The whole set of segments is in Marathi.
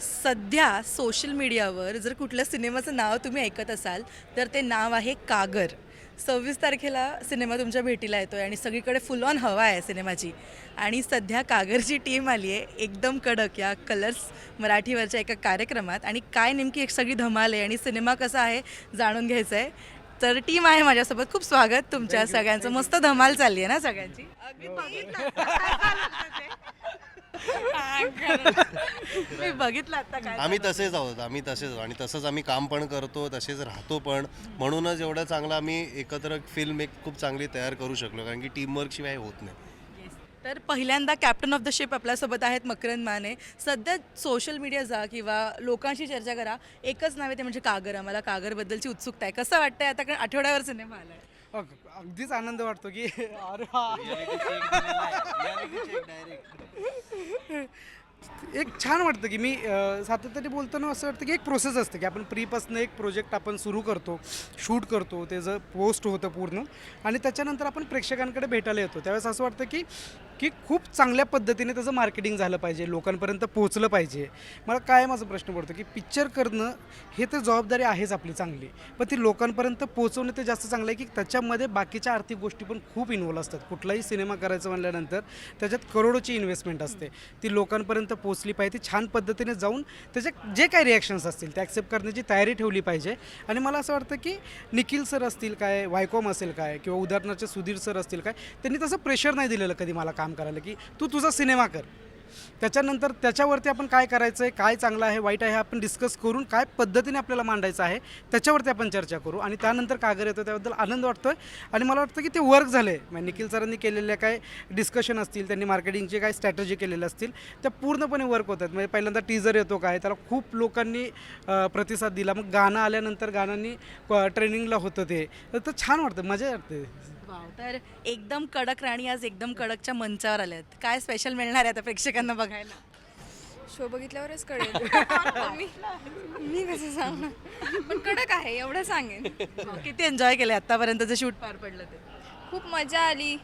सध्या सोशल मीडियावर जर कुठल्या सिनेमाचं नाव तुम्ही ऐकत असाल तर ते नाव आहे कागर. सव्वीस तारखेला सिनेमा तुमच्या भेटीला येतो आहे आणि सगळीकडे फुल ऑन हवा आहे सिनेमाची. आणि सध्या कागरची टीम आली आहे एकदम कडक या कलर्स मराठीवरच्या एका कार्यक्रमात. आणि काय नेमकी एक सगळी धमाल आहे आणि सिनेमा कसा आहे जाणून घ्यायचं आहे तर टीम आहे माझ्यासोबत. खूप स्वागत तुमच्या सगळ्यांचं. मस्त धमाल चालली आहे ना सगळ्यांची? अगदी बघितलं. काय चाललं ते? मी बघितलं आता काय आम्ही तसेच आहोत आम्ही तसेच आहोत. आणि तसंच आम्ही काम पण करतो तसेच राहतो पण. म्हणूनच एवढं चांगलं आम्ही एकत्र फिल्म एक खूप चांगली तयार करू शकलो कारण की टीमवर्क शिवाय होत नाही. तर पहिल्यांदा कॅप्टन ऑफ द शिप आपल्यासोबत आहेत मकरंद माने. सध्या सोशल मीडिया जा किंवा लोकांशी चर्चा करा एकच नाव आहे ते म्हणजे कागर. आम्हाला कागरबद्दलची उत्सुकता आहे. कसं वाटतंय आता? कारण आठवड्यावर सिनेमा आलाय. अग- अगदीच आनंद वाटतो की अरे हा. एक छान वाटतं की मी अ, सातत्याने बोलताना असं वाटतं की एक प्रोसेस असते की आपण प्रीपासनं एक प्रोजेक्ट आपण सुरू करतो शूट करतो त्याचं पोस्ट होतं पूर्ण. आणि त्याच्यानंतर आपण प्रेक्षकांकडे भेटायला येतो. त्यावेळेस असं वाटतं की की खूप चांगल्या पद्धतीने त्याचं मार्केटिंग झालं पाहिजे लोकांपर्यंत पोहोचलं पाहिजे. मला काय माझा प्रश्न पडतो की पिक्चर करणं हे तर जबाबदारी आहेच आपली चांगली पण ती लोकांपर्यंत पोहोचवणं ते जास्त चांगलं आहे की त्याच्यामध्ये बाकीच्या आर्थिक गोष्टी पण खूप इन्व्हॉल्व असतात. कुठलाही सिनेमा करायचं म्हणल्यानंतर त्याच्यात करोडोची इन्व्हेस्टमेंट असते. ती लोकांपर्यंत पोहोचली पाहिजे ती छान पद्धतीने जाऊन त्याचे जे काही रिॲक्शन्स असतील ते ॲक्सेप्ट करण्याची तयारी ठेवली पाहिजे. आणि मला असं वाटतं की निखिल सर असतील काय वायकॉम असेल काय किंवा उदाहरणार्थ सुधीर सर असतील काय त्यांनी तसं प्रेशर नाही दिलेलं कधी मला काम करायला की तू तुझा सिनेमा कर. त्याच्यानंतर त्याच्यावरती आपण काय करायचं आहे काय चांगलं आहे वाईट आहे आपण डिस्कस करून काय पद्धतीने आपल्याला मांडायचं आहे त्याच्यावरती आपण चर्चा करू आणि त्यानंतर कागर येतो त्याबद्दल आनंद वाटतो आहे आणि मला वाटतं की ते वर्क झालं आहे म्हणजे निखिल सरांनी केलेल्या काय डिस्कशन असतील त्यांनी मार्केटिंगचे काय स्ट्रॅटजी केलेल्या असतील त्या पूर्णपणे वर्क होतात म्हणजे पहिल्यांदा टीजर येतो काय त्याला खूप लोकांनी प्रतिसाद दिला. मग गाणं आल्यानंतर गाण्यांनी ट्रेनिंगला होतं ते. तर छान वाटतं मजा वाटते तर एकदम कडक राणी आज एकदम कडकच्या मंचावर आल्यात. काय स्पेशल मिळणार आहे आता प्रेक्षकांना बघायला? शो बघितल्यावरच कळेल. मी मी कसं सांगणार पण कडक आहे एवढं सांगेन. किती एन्जॉय केले आतापर्यंतचं शूट पार पडलं ते. खूप मजा आली.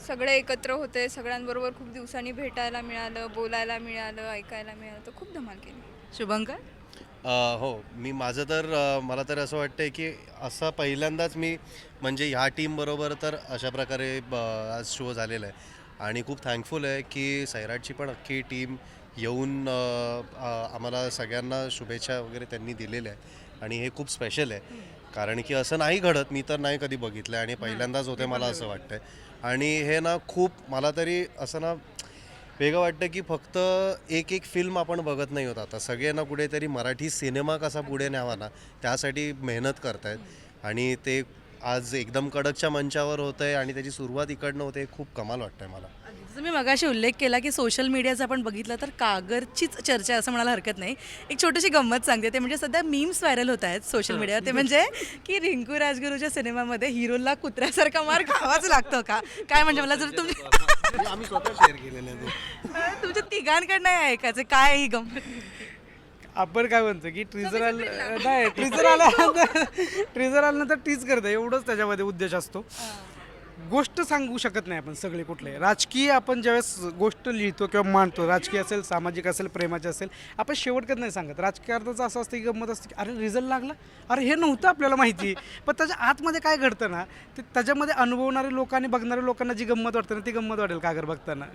सगळे एकत्र होते. सगळ्यांबरोबर खूप दिवसांनी भेटायला मिळालं बोलायला मिळालं ऐकायला मिळालं. तर खूप धमाल केली. शुभंकर? अ, हो. मी माझं तर अ, मला तर असं वाटतं की असं पहिल्यांदाच मी म्हणजे ह्या टीमबरोबर तर अशा प्रकारे ब- आज शो झालेला आहे. आणि खूप थँकफुल आहे की सैराटची पण अख्खी टीम येऊन अ, अ, आम्हाला सगळ्यांना शुभेच्छा वगैरे त्यांनी दिलेल्या आहे आणि हे खूप स्पेशल आहे. कारण की असं नाही घडत मी तर नाही कधी बघितलं आणि पहिल्यांदाच होते मला असं वाटतंय. आणि हे ना खूप मला तरी असं ना वेगळं वाटतं की फक्त एक एक फिल्म आपण बघत नाही होत आता. सगळे ना कुठेतरी मराठी सिनेमा कसा पुढे न्यावा ना त्यासाठी मेहनत करतायत. आणि ते आज एकदम कडकच्या मंचावर होतं आहे आणि त्याची सुरुवात इकडनं होते खूप कमाल वाटतंय मला. जसं मी मगाशी उल्लेख केला की सोशल मीडियाचा आपण बघितलं तर कागरचीच चर्चा आहे असं म्हणायला हरकत नाही. एक छोटीशी गंमत सांगते. ते म्हणजे सध्या मीम्स व्हायरल होत आहेत सोशल मीडियावर ते म्हणजे की रिंकू राजगुरूच्या सिनेमामध्ये हिरोला कुत्र्यासारखा मार खावाच लागतो का? काय म्हणजे मला जर तुम्ही आम्ही स्वतः शेअर केलेलं आहे तुमच्या तिघांकडनं आहे ऐकायचं. काय ही गंमत? आपण काय म्हणतो की ट्रिझर आलं नाही ट्रिझर आल्यानंतर ट्रिझर आल्यानंतर टीच करतं. एवढंच त्याच्यामध्ये उद्देश असतो. गोष्ट सांगू शकत नाही आपण सगळे कुठले. राजकीय आपण ज्यावेळेस गोष्ट लिहितो किंवा मांडतो राजकीय असेल सामाजिक असेल प्रेमाचे असेल आपण शेवटकत नाही सांगत. राजकारणाचं असं असतं की गंमत असते की अरे रिझल्ट लागला? अरे हे नव्हतं आपल्याला माहिती. पण त्याच्या आतमध्ये काय घडतं ना ते त्याच्यामध्ये अनुभवणारे लोकांनी बघणाऱ्या लोकांना जी गंमत वाटते ना ती गंमत वाटेल कागर बघताना?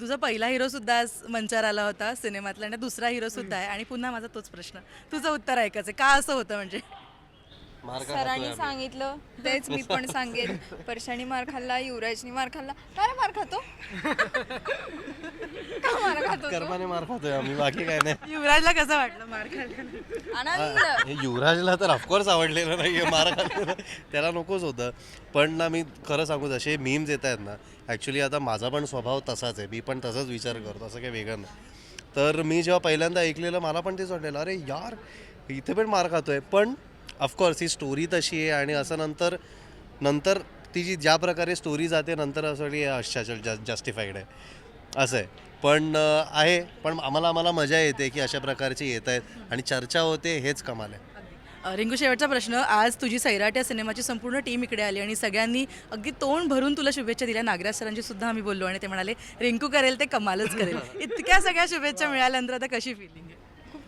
तुझा पहिला हिरो सुद्धा आज मंचावर आला होता सिनेमातला आणि दुसरा हिरो सुद्धा आहे. आणि पुन्हा माझा तोच प्रश्न. तुझं उत्तर ऐकायचं का असं होतं म्हणजे? सरांनी सांगितलं. तेच मी पण सांगेन. परशानी मार खाल्ला युवराजनी मार खाल्ला. काय रे मार खातो? का मार खातो तो? कर्माने मार खातोय आम्ही बाकी काय नाही. युवराजला कसं वाटलं मार खाल्ल्यानं आनंद. हे युवराजला तर ऑफकोर्स आवडलेलं नाही मार खाल्लेलं त्याला नकोच होतं. पण ना मी खरं सांगू जसे मीम्स येत आहेत ना ॲक्च्युली आता माझा पण स्वभाव तसाच आहे. मी पण तसाच विचार करतो असं काही वेगळं नाही. तर मी जेव्हा पहिल्यांदा ऐकलेलं मला पण तेच वाटलेलं अरे यार इथे पण मार खातोय. पण ऑफकोर्स ही स्टोरी तशी आहे आणि असं नंतर नंतर ती जी ज्या प्रकारे स्टोरी जाते नंतर असं अच्छा चल जस्टिफाईड आहे. असं आहे. पण आहे. पण आम्हाला आम्हाला मजा येते की अशा प्रकारचे येत आहेत आणि चर्चा होते हेच कमाल आहे. रिंकू शेवटचा प्रश्न. आज तुझी सैराट या सिनेमाची संपूर्ण टीम इकडे आली आणि सगळ्यांनी अगदी तोंड भरून तुला शुभेच्छा दिल्या. नागराज सरांची सुद्धा आम्ही बोललो आणि ते म्हणाले रिंकू करेल ते कमालच करेल. इतक्या सगळ्या शुभेच्छा मिळाल्यानंतर आता कशी फिलिंग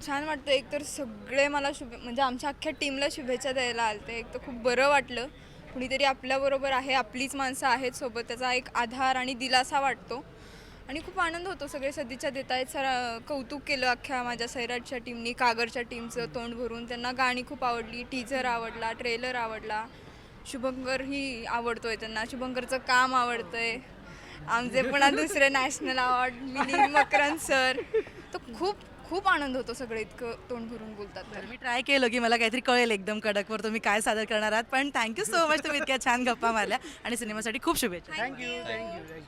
छान वाटतं. एक तर सगळे मला शुभे म्हणजे आमच्या अख्ख्या टीमला शुभेच्छा द्यायला आलते. एक तर खूप बरं वाटलं. कुणीतरी आपल्याबरोबर आहे आपलीच माणसं आहेत सोबत. त्याचा एक आधार आणि दिलासा वाटतो. आणि खूप आनंद होतो सगळे सदिच्छा देत आहेत सर कौतुक केलं अख्ख्या माझ्या सैराटच्या टीमनी कागरच्या टीमचं तोंड भरून. त्यांना गाणी खूप आवडली टीझर आवडला ट्रेलर आवडला. शुभंकरही आहे त्यांना. शुभंकरचं काम आवडतं आहे आमचे पुन्हा दुसरे नॅशनल अवॉर्ड मिनी मकरन सर. तर खूप खूप आनंद होतो सगळे इतकं तोंड भरून बोलतात तर. तर मी ट्राय केलं की मला काहीतरी कळेल एकदम कडकवर तुम्ही काय सादर करणार आहात पण थँक्यू सो मच तुम्ही इतक्या छान गप्पा मारल्या आणि सिनेमासाठी खूप शुभेच्छा. Thank you thank you